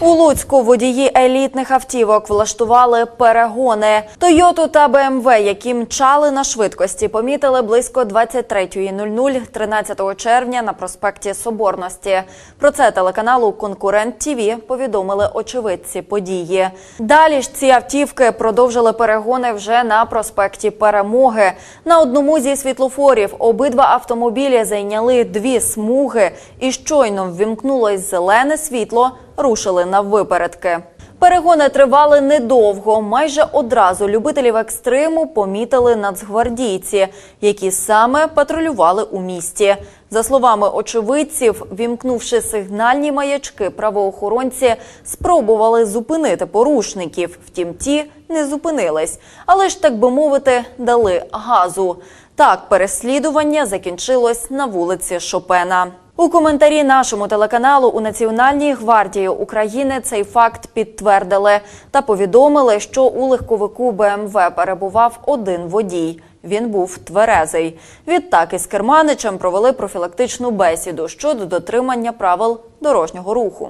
У Луцьку водії елітних автівок влаштували перегони. Тойоту та БМВ, які мчали на швидкості, помітили близько 23.00 13 червня на проспекті Соборності. Про це телеканалу Конкурент ТІВІ повідомили очевидці події. Далі ж ці автівки продовжили перегони вже на проспекті Перемоги. На одному зі світлофорів обидва автомобілі зайняли дві смуги і щойно ввімкнулось зелене світло рушили на випередки. Перегони тривали недовго. Майже одразу любителів екстриму помітили нацгвардійці, які саме патрулювали у місті. За словами очевидців, вімкнувши сигнальні маячки, правоохоронці спробували зупинити порушників. Втім, ті не зупинились, але ж так би мовити, дали газу. Так, переслідування закінчилось на вулиці Шопена. У коментарі нашому телеканалу у Національній гвардії України цей факт підтвердили та повідомили, що у легковику БМВ перебував один водій. Він був тверезий. Відтак із керманичем провели профілактичну бесіду щодо дотримання правил дорожнього руху.